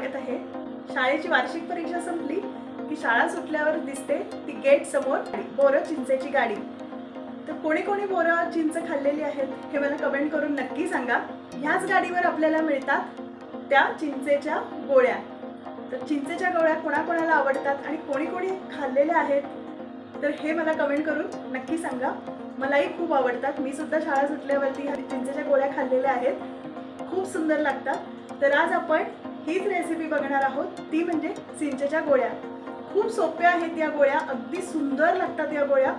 स्वागत आहे. शाळेची वार्षिक परीक्षा संपली की शाळा सुटल्यावर दिसते ती गेट समोर बोरं चिंचेची गाडी. तर कोणी कोणी बोरं चिंच खाल्लेली आहेत हे मला कमेंट करून नक्की सांगा. ह्याच गाडीवर आपल्याला मिळतात त्या चिंचेच्या गोळ्या. तर चिंचेच्या गोळ्या कोणाकोणाला आवडतात आणि कोणी कोणी खाल्लेल्या आहेत तर हे मला कमेंट करून नक्की सांगा. मलाही खूप आवडतात. मी सुद्धा शाळा सुटल्यावरती चिंचेच्या गोळ्या खाल्लेल्या आहेत. खूप सुंदर लागतात. तर आज आपण हीच रेसिपी बघणार आहोत. ती म्हणजे चिंचेच्या गोळ्या. खूप सोप्या आहेत या गोळ्या. अगदी सुंदर लागतात या गोळ्या.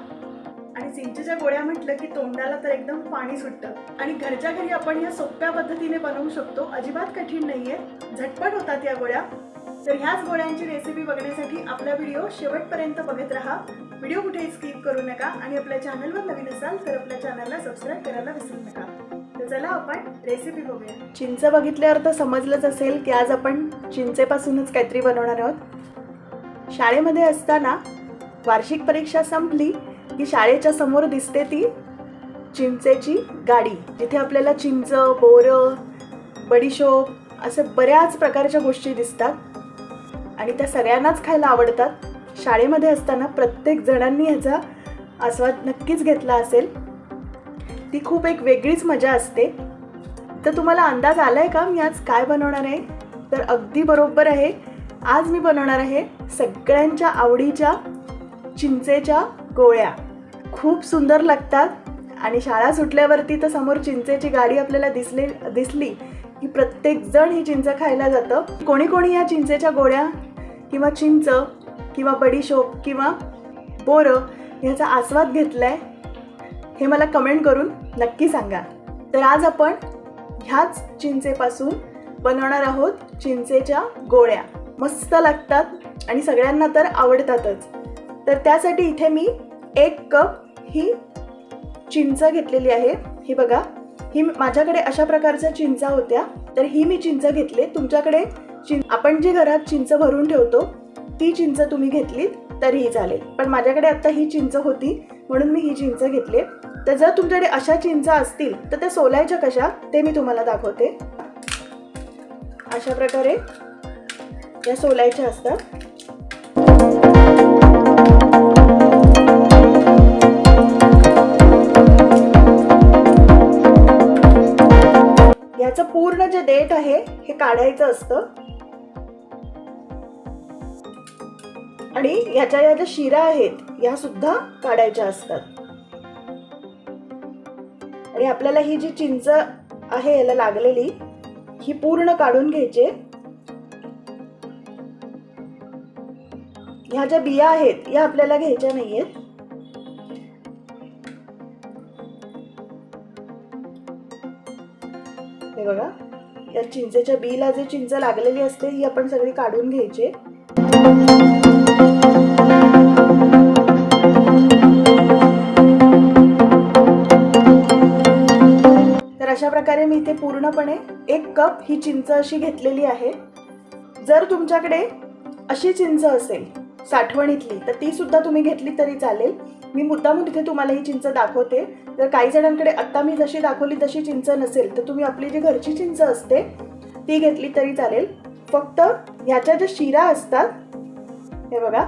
आणि चिंचेच्या गोळ्या म्हटलं की तोंडाला तर एकदम पाणी सुटतं. आणि घरच्या घरी आपण ह्या सोप्या पद्धतीने बनवू शकतो. अजिबात कठीण नाहीये. झटपट होतात या गोळ्या. तर ह्याच गोळ्यांची रेसिपी बघण्यासाठी आपला व्हिडिओ शेवटपर्यंत बघत राहा. व्हिडिओ कुठेही स्किप करू नका. आणि आपल्या चॅनलवर नवीन असाल तर आपल्या चॅनलला सबस्क्राईब करायला विसरू नका. चला आपण रेसिपी बघूया. चिंच बघितल्यावर तर समजलंच असेल की आज आपण चिंचेपासूनच काहीतरी बनवणार आहोत. शाळेमध्ये असताना वार्षिक परीक्षा संपली की शाळेच्या समोर दिसते ती चिंचेची गाडी जिथे आपल्याला चिंच बोरं बडीशोप असे बऱ्याच प्रकारच्या गोष्टी दिसतात आणि त्या सगळ्यांनाच खायला आवडतात. शाळेमध्ये असताना प्रत्येक जणांनी ह्याचा आस्वाद नक्कीच घेतला असेल. ती खूप एक वेगळीच मजा असते. तर तुम्हाला अंदाज आला आहे का मी आज काय बनवणार आहे? तर अगदी बरोबर आहे. आज मी बनवणार आहे सगळ्यांच्या आवडीच्या चिंचेच्या गोळ्या. खूप सुंदर लागतात आणि शाळा सुटल्यावरती तर समोर चिंचेची गाडी आपल्याला दिसले दिसली की प्रत्येकजण ही चिंच खायला जातं. कोणी कोणी या चिंचेच्या गोळ्या किंवा चिंच किंवा बडीशोप किंवा बोरं ह्याचा आस्वाद घेतला आहे हे मला कमेंट करून नक्की सांगा. तर आज आपण ह्याच चिंचेपासून बनवणार आहोत चिंचेच्या गोळ्या. मस्त लागतात आणि सगळ्यांना तर आवडतातच. तर त्यासाठी इथे मी एक कप ही चिंच घेतलेली आहे. ही बघा ही माझ्याकडे अशा प्रकारच्या चिंचा होत्या. तर ही मी चिंच घेतली. तुमच्याकडे चिं आपण जी घरात चिंच भरून ठेवतो ती चिंच तुम्ही घेतलीत तरीही चालेल. पण माझ्याकडे आता ही चिंच होती म्हणून मी ही चिंच घेतली. तर जर तुमच्याकडे अशा चिंचा असतील तर त्या सोलायच्या कशा? ते मी तुम्हाला दाखवते. अशा प्रकारे या सोलायच्या असतात. याचं पूर्ण जे देठ आहे हे काढायचं असतं. आणि ह्याच्या या ज्या शिरा आहेत या सुद्धा काढायच्या असतात. आणि आपल्याला ही जी चिंच आहे याला लागलेली ही पूर्ण काढून घ्यायची. ह्या ज्या बिया आहेत या आपल्याला घ्यायच्या नाहीयेत. हे बघा या चिंचेच्या बीला जे चिंच लागलेली असते ही आपण सगळी काढून घ्यायची. प्रकारे मी इथे पूर्णपणे एक कप ही चिंच अशी घेतलेली आहे. जर तुमच्याकडे अशी चिंच असेल साठवणीतली तर ती सुद्धा तुम्ही घेतली तरी चालेल. मी मुद्दामून इथे तुम्हाला ही चिंच दाखवते. जर काही जणांकडे आत्ता मी जशी दाखवली तशी चिंच नसेल तर तुम्ही आपली जी घरची चिंच असते ती घेतली तरी चालेल. फक्त ह्याच्या ज्या शिरा असतात हे बघा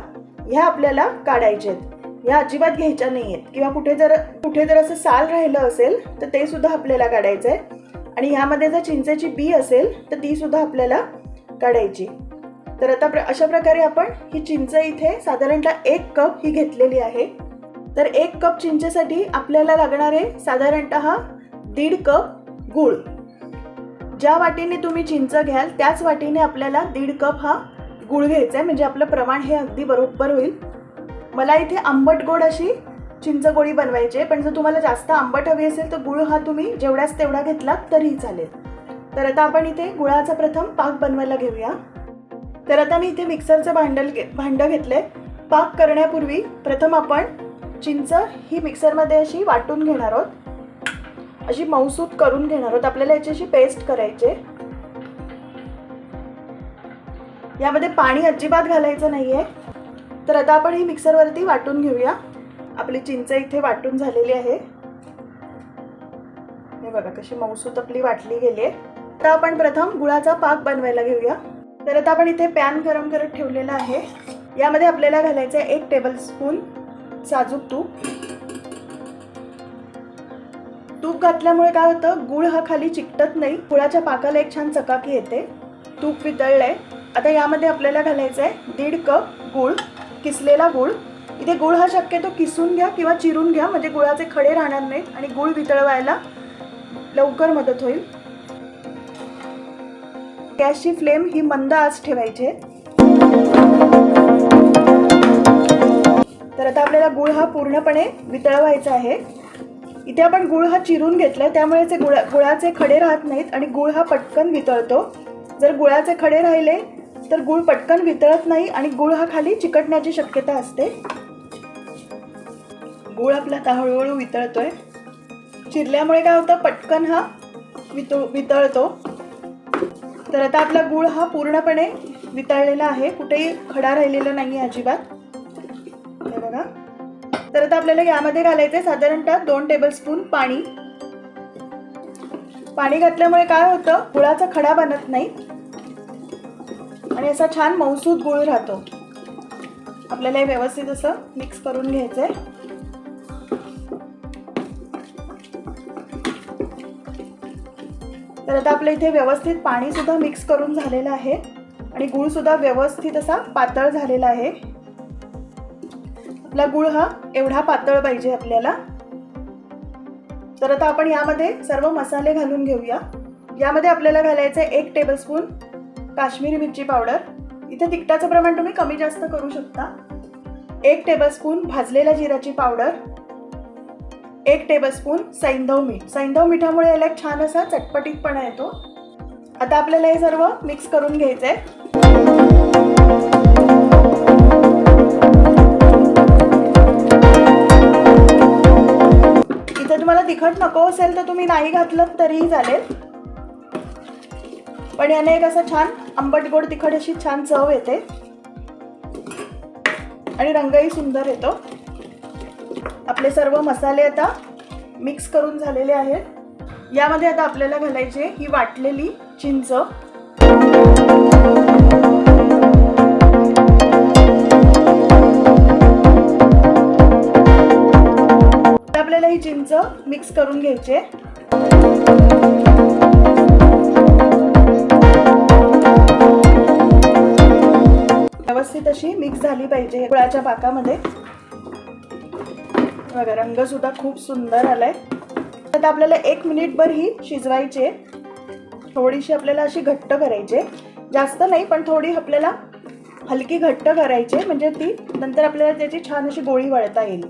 ह्या आपल्याला काढायच्या आहेत. या अजिबात घ्यायच्या नाही आहेत किंवा कुठे जर कुठे जर असं साल राहिलं असेल तर ते सुद्धा आपल्याला काढायचं आहे. आणि ह्यामध्ये जर चिंचेची बी असेल तर ती सुद्धा आपल्याला काढायची. तर आता प्र अशा प्रकारे आपण ही चिंच इथे साधारणतः एक कप ही घेतलेली आहे. तर एक कप चिंचेसाठी आपल्याला लागणारे साधारणतः दीड कप गूळ. ज्या वाटीने तुम्ही चिंच घ्याल त्याच वाटीने आपल्याला दीड कप हा गूळ घ्यायचा आहे. म्हणजे आपलं प्रमाण हे अगदी बरोबर होईल. मला इथे आंबट गोड अशी चिंच गोळी बनवायची आहे. पण जर तुम्हाला जास्त आंबट हवी असेल तर गुळ हा तुम्ही जेवढ्याच तेवढा घेतला तरीही चालेल. तर आता आपण इथे गुळाचा प्रथम पाक बनवायला घेऊया. तर आता मी इथे मिक्सरचं भांडल घे भांडं आहे पाक करण्यापूर्वी प्रथम आपण चिंच ही मिक्सरमध्ये अशी वाटून घेणार आहोत. अशी मऊसूत करून घेणार आहोत. आपल्याला याची अशी पेस्ट करायची यामध्ये पाणी अजिबात घालायचं नाही आहे तर आता आपण ही मिक्सरवरती वाटून घेऊया. आपली चिंच इथे वाटून झालेली आहे. हे बघा कशी मऊसूत आपली वाटली गेली आहे आता आपण प्रथम गुळाचा पाक बनवायला घेऊया. तर आता आपण इथे पॅन गरम करत ठेवलेला आहे. यामध्ये आपल्याला घालायचं आहे एक टेबल स्पून साजूक तूप. तूप घातल्यामुळे काय होतं? गुळ हा खाली चिकटत नाही. गुळाच्या पाकाला एक छान चकाकी येते. तूप वितळलंय. आता यामध्ये आपल्याला घालायचं आहे दीड कप गुळ. किसलेला गुळ? इथे गुळ हा शक्यतो किसून घ्या किंवा चिरून घ्या म्हणजे गुळाचे खडे राहणार नाहीत आणि गुळ वितळवायला लवकर मदत होईल. गॅसची फ्लेम ही मंद आज ठेवायची आहे. तर आता आपल्याला गुळ हा पूर्णपणे वितळवायचा आहे. इथे आपण गुळ हा चिरून घेतलाय त्यामुळे ते गुळा गुळाचे खडे राहत नाहीत आणि गुळ हा पटकन वितळतो. जर गुळाचे खडे राहिले तर गुळ पटकन वितळत नाही आणि गुळ हा खाली चिकटण्याची शक्यता असते. गुळ आपला आता हळूहळू वितळतोय. चिरल्यामुळे काय होतं? पटकन हा वितळ वितळतो. तर आता आपला गुळ हा पूर्णपणे वितळलेला आहे. कुठेही खडा राहिलेला नाही अजिबात. हे बघा. तर आता आपल्याला यामध्ये घालायचे साधारणतः दोन टेबलस्पून पाणी. पाणी घातल्यामुळे काय होतं? गुळाचा खडा बनत नाही. आणि असा छान मौसूद गुळ राहतो. आपल्याला हे व्यवस्थित असं मिक्स करून घ्यायचंय. तर आता आपल्या इथे व्यवस्थित पाणी सुद्धा मिक्स करून झालेलं आहे. आणि गुळ सुद्धा व्यवस्थित असा पातळ झालेला आहे. आपला गुळ हा एवढा पातळ पाहिजे आपल्याला. तर आता आपण यामध्ये सर्व मसाले घालून घेऊया. यामध्ये आपल्याला घालायचं आहे एक टेबलस्पून काश्मीरी मिरची पावडर. इथे तिखटाचं प्रमाण तुम्ही कमी जास्त करू शकता. एक टेबलस्पून भाजलेल्या जिराची पावडर. एक टेबलस्पून सैंधव मीठ. सैंधव मिठामुळे याला एक छान असा चटपटीतपणा येतो. आता आपल्याला हे सर्व मिक्स करून घ्यायचं आहे इथे तुम्हाला तिखट नको असेल तर तुम्ही नाही घातलं तरीही चालेल. पण याने एक असं छान आंबट गोड तिखट अशी छान चव येते. आणि रंगही सुंदर येतो. आपले सर्व मसाले आता मिक्स करून झालेले आहेत. यामध्ये आता आपल्याला घालायचे ही वाटलेली चिंच. आपल्याला ही चिंच मिक्स करून घ्यायचे व्यवस्थित अशी मिक्स झाली पाहिजे गुळाच्या पाकामध्ये. बघा रंग सुद्धा खूप सुंदर आलाय. आता आपल्याला एक मिनिटभर ही शिजवायची. थोडीशी आपल्याला अशी घट्ट करायची. जास्त नाही पण थोडी आपल्याला हलकी घट्ट करायची. म्हणजे ती नंतर आपल्याला त्याची छान अशी गोळी वळता येईल.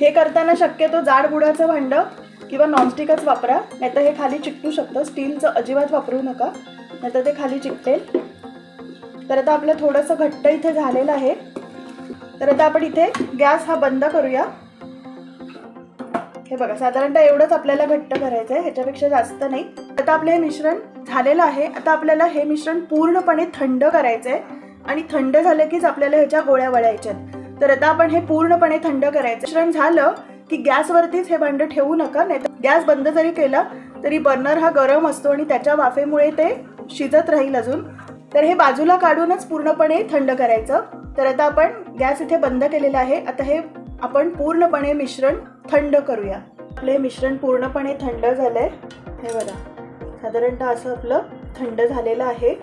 हे करताना शक्यतो जाड बुडाचं भांड किंवा नॉनस्टिकच वापरा. नाहीतर हे खाली चिकटू शकतं. स्टीलचं अजिबात वापरू नका. नाहीतर ते खाली चिकटेल. तर आता आपलं थोडंसं घट्ट इथे झालेलं आहे. तर आता आपण इथे गॅस हा बंद करूया. हे बघा साधारणतः एवढंच आपल्याला घट्ट करायचं आहे ह्याच्यापेक्षा जास्त नाही. आता आपलं हे मिश्रण झालेलं आहे. आता आपल्याला हे मिश्रण पूर्णपणे थंड करायचं आहे आणि थंड झालं कीच आपल्याला ह्याच्या गोळ्या वळायच्या तर आता आपण हे पूर्णपणे थंड करायचं मिश्रण झालं की गॅसवरतीच हे भांडं ठेवू नका नाही गॅस बंद जरी केला तरी बर्नर हा गरम असतो आणि त्याच्या वाफेमुळे ते शिजत राहील अजून. तर हे बाजूला काढूनच पूर्णपणे थंड करायचं. तर आता आपण गॅस इथे बंद केलेला आहे. आता हे आपण पूर्णपणे मिश्रण थंड करूया. आपलं हे मिश्रण पूर्णपणे थंड झालं आहे हे बघा साधारणतः असं आपलं थंड झालेलं आहे.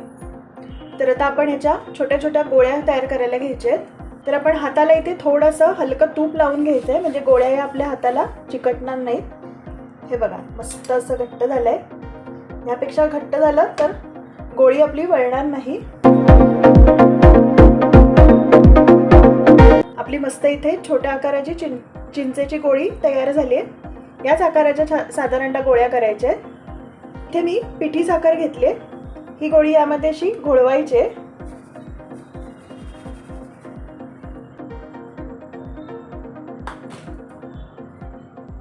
तर आता आपण ह्याच्या छोट्या छोट्या गोळ्या तयार करायला घ्यायच्या आहेत. तर आपण हाताला इथे थोडंसं हलकं तूप लावून घ्यायचं आहे म्हणजे गोळ्या या आपल्या हाताला चिकटणार नाहीत. हे बघा मस्त असं घट्ट झालं आहे यापेक्षा घट्ट झालं तर गोळी आपली वळणार नाही. आपली मस्त इथे छोट्या आकाराची चिं चिंचेची गोळी तयार झाली आहे. याच आकाराच्या छा- साधारणतः गोळ्या करायच्या आहेत. इथे मी पिठी साखर घेतली ही गोळी यामध्ये अशी घोळवायची आहे.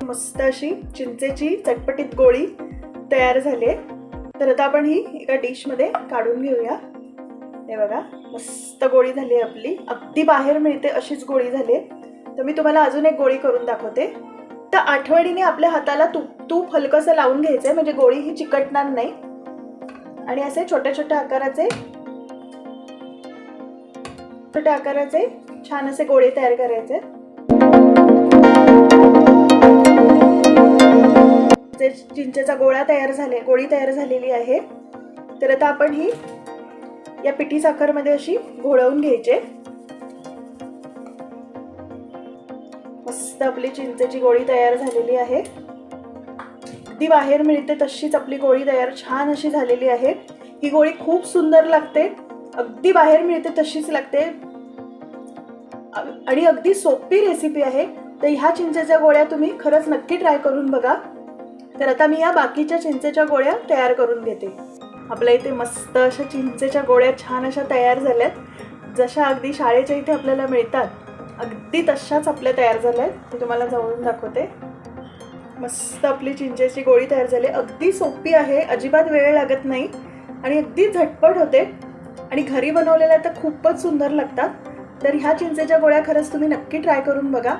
मस्त अशी चिंचेची चटपटीत गोळी तयार झाली आहे. तर आता आपण ही एका डिशमध्ये काढून घेऊया. हे बघा मस्त गोळी झाली आहे आपली. अगदी बाहेर मिळते अशीच गोळी झाली आहे. तर मी तुम्हाला अजून एक गोळी करून दाखवते. तर आठवणीने आपल्या हाताला तूप तूप हलकंसं लावून घ्यायचं आहे म्हणजे गोळी ही चिकटणार नाही. आणि असे छोट्या छोट्या आकाराचे छोट्या आकाराचे छान असे गोळे तयार करायचे. जे चिंचेचा गोळा तयार झाले गोळी तयार झालेली आहे तर आता आपण ही या पिठी साखरमध्ये अशी घोळवून घ्यायचे. मस्त आपली चिंचेची गोळी तयार झालेली आहे. अगदी बाहेर मिळते तशीच आपली गोळी तयार छान अशी झालेली आहे. ही गोळी खूप सुंदर लागते. अगदी बाहेर मिळते तशीच लागते. आणि अगदी सोपी रेसिपी आहे. तर ह्या चिंचेच्या गोळ्या तुम्ही खरंच नक्की ट्राय करून बघा. तर आता मी या बाकीच्या चिंचेच्या गोळ्या तयार करून घेते. आपल्या इथे मस्त अशा चिंचेच्या गोळ्या छान अशा तयार झाल्यात. जशा अगदी शाळेच्या इथे आपल्याला मिळतात अगदी तशाच आपल्या तयार झाल्या आहेत मी तुम्हाला जवळून दाखवते. मस्त आपली चिंचेची गोळी तयार झाली. अगदी सोपी आहे अजिबात वेळ लागत नाही आणि अगदी झटपट होते. आणि घरी बनवलेल्या तर खूपच सुंदर लागतात. तर ह्या चिंचेच्या गोळ्या खरंच तुम्ही नक्की ट्राय करून बघा.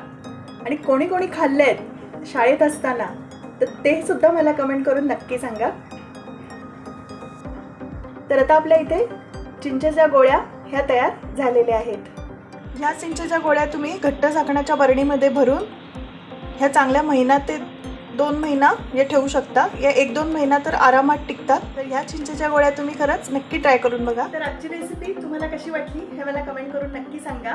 आणि कोणी कोणी खाल्ल्या आहेत शाळेत असताना तर ते सुद्धा मला कमेंट करून नक्की सांगा. तर आता आपल्या इथे चिंचेच्या गोळ्या ह्या तयार झालेल्या आहेत. ह्या चिंचेच्या गोळ्या तुम्ही घट्ट झाकणाच्या बरणीमध्ये भरून ह्या चांगल्या महिना ते दोन महिना या ठेवू शकता. या एक दोन महिना तर आरामात टिकतात. तर ह्या चिंचेच्या गोळ्या तुम्ही खरंच नक्की ट्राय करून बघा. तर आजची रेसिपी तुम्हाला कशी वाटली हे मला कमेंट करून नक्की सांगा.